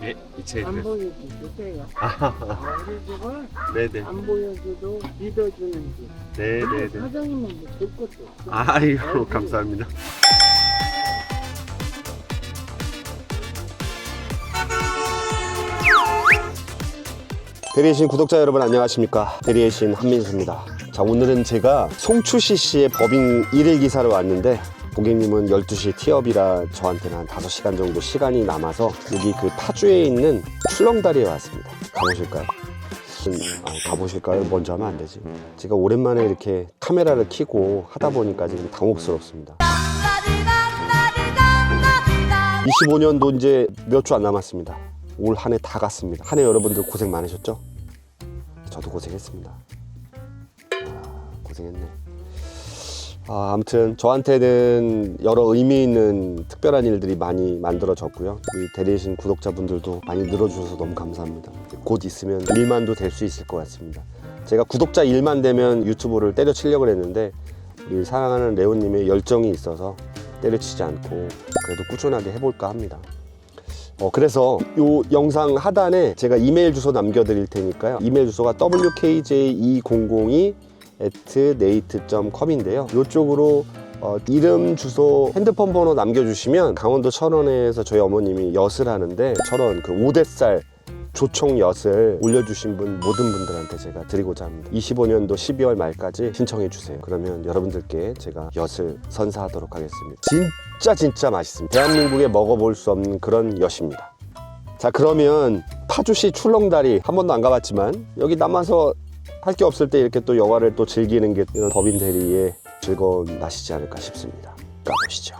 네, 이 채. 안 보여주세요. 아, 우리 집은 네네. 안 보여줘도 믿어주는 집. 네네네. 사장님은 뭐줄 것도 없고. 아이고, 감사합니다. 대리의 신 구독자 여러분 안녕하십니까 대리의 신 한민수입니다 자 오늘은 제가 송추시 씨의 법인 일일 기사로 왔는데 고객님은 12시 티업이라 저한테는 한 5시간 정도 시간이 남아서 여기 그 파주에 있는 출렁다리에 왔습니다 가보실까요? 음, 아, 가보실까요? 먼저 하면 안 되지 제가 오랜만에 이렇게 카메라를 켜고 하다 보니까 지금 당혹스럽습니다 25년도 이제 몇 주 안 남았습니다. 올 한 해 다 갔습니다. 한 해 여러분들 고생 많으셨죠? 저도 고생했습니다. 아, 고생했네. 아, 아무튼 저한테는 여러 의미 있는 특별한 일들이 많이 만들어졌고요. 이 대리신 구독자분들도 많이 늘어주셔서 너무 감사합니다. 곧 있으면 1만도 될 수 있을 것 같습니다. 제가 구독자 1만 되면 유튜브를 때려치려고 했는데 우리 사랑하는 레오님의 열정이 있어서 때려치지 않고 그래도 꾸준하게 해볼까 합니다. 어, 그래서 이 영상 하단에 제가 이메일 주소 남겨드릴 테니까요. 이메일 주소가 wkj202 nate.com인데요. 이쪽으로 어, 이름, 주소, 핸드폰 번호 남겨주시면 강원도 철원에서 저희 어머님이 엿을 하는데 철원 그 5대쌀 조총 엿을 올려주신 분 모든 분들한테 제가 드리고자 합니다. 25년도 12월 말까지 신청해 주세요. 그러면 여러분들께 제가 엿을 선사하도록 하겠습니다. 진짜 진짜 맛있습니다. 대한민국에 먹어볼 수 없는 그런 엿입니다. 자 그러면 파주시 출렁다리 한 번도 안 가봤지만 여기 남아서 할 게 없을 때 이렇게 또 영화를 또 즐기는 게 이런 법인 대리의 즐거운 맛이지 않을까 싶습니다. 가보시죠.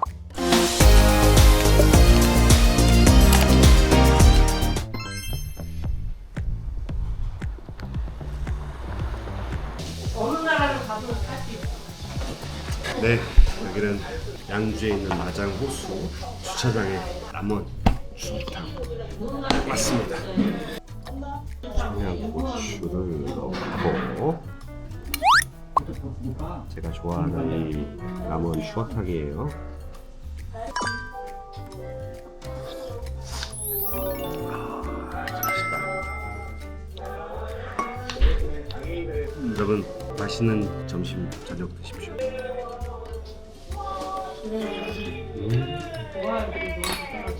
네, 여기는 양주에 있는 마장 호수 주차장에 남원 중탕 맞습니다. 청양고추를 넣고 제가 좋아하는 이 남원 추어탕이에요. 아, 맛있다. 여러분 맛있는 점심 저녁 드십시오.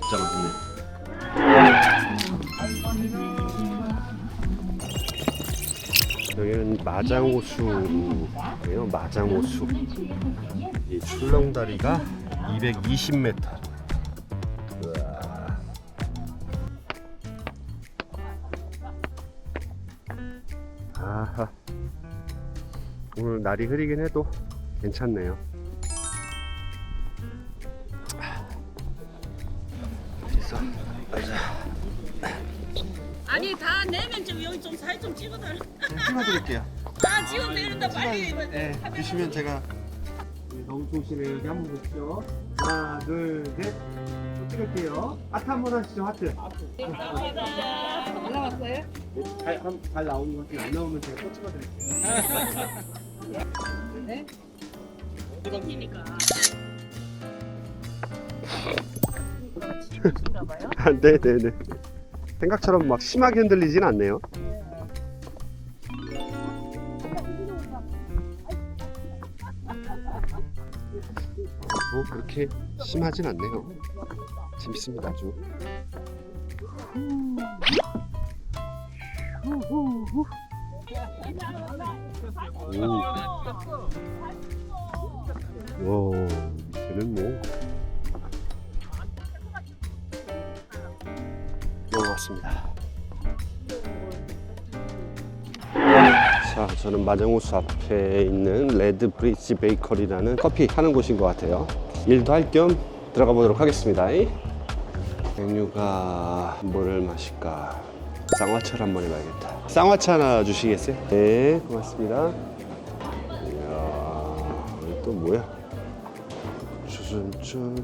진짜 맛있네. 여기는 마장호수예요. 마장호수. 이 출렁다리가 220m. 우와. 아하. 오늘 날이 흐리긴 해도 괜찮네요. 좀 찍어달라. 찍어드릴게요. 다 찍어도 되는데 빨리. 네, 주시면 제가 너무 씨를 여기 한번 보시죠. 하나, 둘, 셋. 또 찍을게요. 하트 한 번 하시죠, 하트. 올라왔어요? 잘, 한- 잘 나오는 것 같아요. 안 나오면 제가 또 찍어드릴게요. 네? 찍히니까. 치우신가 봐요? 아, 네네 네. 생각처럼 막 심하게 흔들리진 않네요. 뭐 그렇게 심하진 않네요. 재밌습니다 아주. 오. 와, 밑에는 뭐 넘어갔습니다. 자, 저는 마장호수 앞에 있는 레드 브릿지 베이커리라는 커피 하는 곳인 것 같아요. 일도 할 겸 들어가 보도록 하겠습니다. 맥류가 뭐를 마실까? 쌍화차를 한번 해봐야겠다. 쌍화차 하나 주시겠어요? 네, 고맙습니다. 이야, 또 뭐야? 쭈준쭈.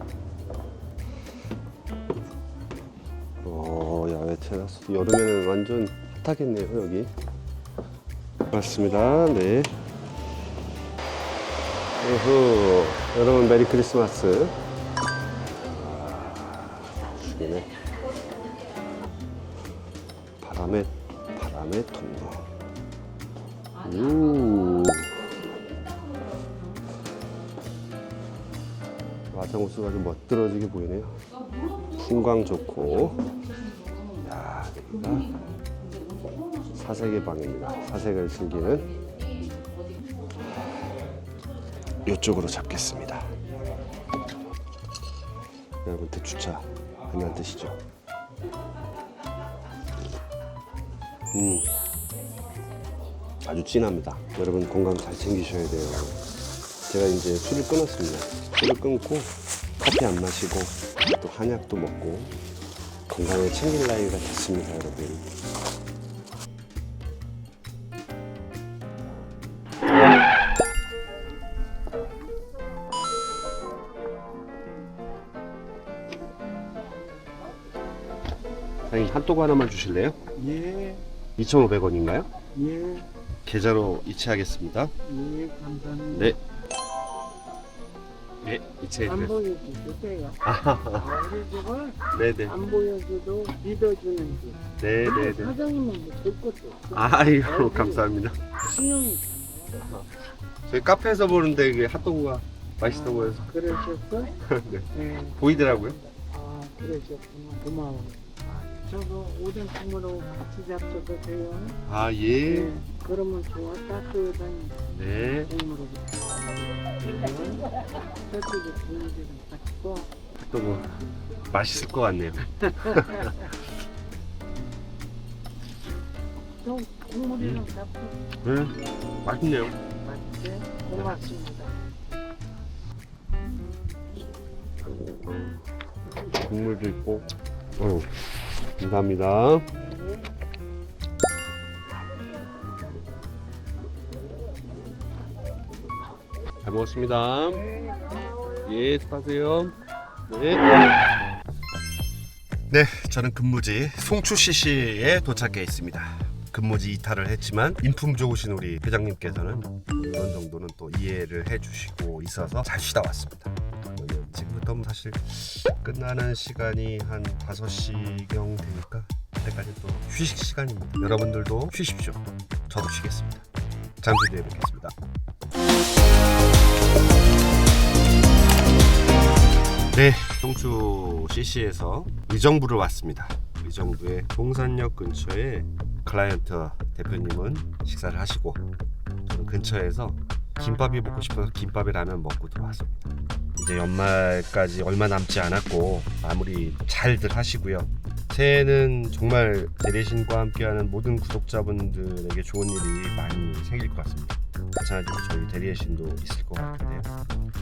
어, 야외 테라스. 여름에는 완전 핫하겠네요, 여기. 맞습니다. 네. 우후. 여러분, 메리 크리스마스. 아, 죽이네. 바람의 바람의 통로. 우. 와장호수가 좀 멋들어지게 보이네요. 풍광 좋고. 야, 여기가 사색의 방입니다. 사색을 즐기는 이쪽으로 잡겠습니다. 여러분 대추차 한잔 드시죠. 음, 아주 진합니다. 여러분 건강 잘 챙기셔야 돼요. 제가 이제 술을 끊었습니다. 술을 끊고 커피 안 마시고 또 한약도 먹고 건강을 챙길 나이가 됐습니다, 여러분. 핫도그 하나만 주실래요? 예, 2,500원인가요? 예, 계좌로 이체하겠습니다. 예, 감사합니다. 네. 네, 이체. 안 보여주세요. 우리 집은 네네. 안 보여줘도 믿어주는지. 네네네. 사장님은 뭐될 것도 없어. 아이고 감사합니다. 신용이 저희 카페에서 보는데 그 핫도그가 맛있어 보여서 그러셨어? 네. 네. 보이더라고요. 아, 그러셨구나. 고마워. 저도 오뎅국으로 같이 잡숴도 돼요. 아 예. 네. 그러면 좋아. 따뜻한 네. 국물을. 저쪽에 분위기를 갖고. 핫도그 맛있을 것 같네요. 또 국물이랑 잡숴. 네. 맛있네요. 맛있게. 고맙습니다. 국물도 있고. 어. 감사합니다. 네. 잘 먹었습니다. 예, 수고하세요. 네. 네, 저는 근무지 송추 CC에 도착해 있습니다. 근무지 이탈을 했지만 인품 좋으신 우리 회장님께서는 어느 정도는 또 이해를 해주시고 있어서 잘 쉬다 왔습니다. 뭐 사실 끝나는 시간이 한 5시경 되니까 그때까지 또 휴식 시간입니다. 여러분들도 쉬십시오. 저도 쉬겠습니다. 잠시 뒤에 뵙겠습니다. 네, 송주 CC에서 의정부를 왔습니다. 의정부의 동산역 근처에 클라이언트 대표님은 식사를 하시고 저는 근처에서 김밥이 먹고 싶어서 김밥에 라면 먹고 들어왔습니다. 이제 연말까지 얼마 남지 않았고 마무리 잘들 하시고요. 새해는 정말 대리신과 함께하는 모든 구독자분들에게 좋은 일이 많이 생길 것 같습니다. 마찬가지로 저희 대리신도 있을 것 같은데요.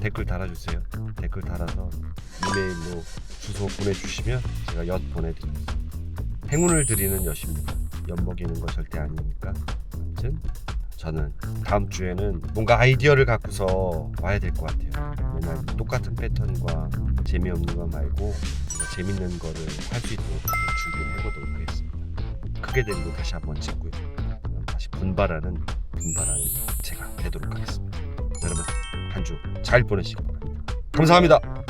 댓글 달아주세요. 댓글 달아서 이메일로 주소 보내주시면 제가 엿 보내드리겠습니다. 행운을 드리는 엿입니다. 엿 먹이는 거 절대 아니니까. 아무튼 저는 다음 주에는 뭔가 아이디어를 갖고서 와야 될 것 같아요. 맨날 똑같은 패턴과 재미없는 거 말고 재밌는 거를 할 수 있도록 준비를 해보도록 하겠습니다. 크게 되고 다시 한번 찍고요. 다시 분발하는 분발하는 제가 되도록 하겠습니다. 여러분 한 주 잘 보내시기 바랍니다. 감사합니다.